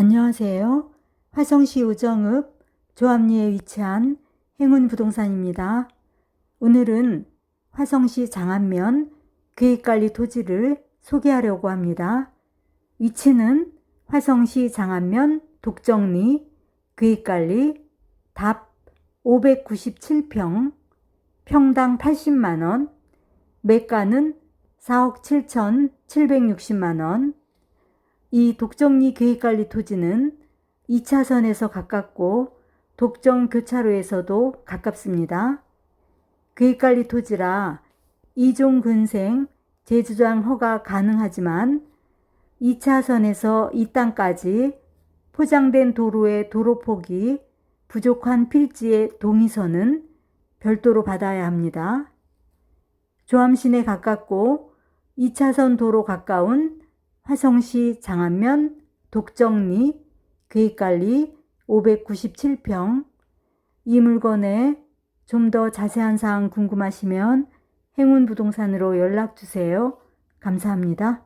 안녕하세요. 화성시 우정읍 조합리에 위치한 행운부동산입니다. 오늘은 화성시 장안면 계획관리 토지를 소개하려고 합니다. 위치는 화성시 장안면 독정리 계획관리 답 597평 평당 80만원 매가는 4억 7,760만원 이 독정리 계획관리 토지는 2차선에서 가깝고 독정 교차로에서도 가깝습니다. 계획관리 토지라 이종 근생 재주장 허가 가능하지만 2차선에서 이 땅까지 포장된 도로의 도로폭이 부족한 필지의 동의서는 별도로 받아야 합니다. 조암시내 가깝고 2차선 도로 가까운 화성시 장안면 독정리 계획관리 597평 이 물건에 좀 더 자세한 사항 궁금하시면 행운부동산으로 연락 주세요. 감사합니다.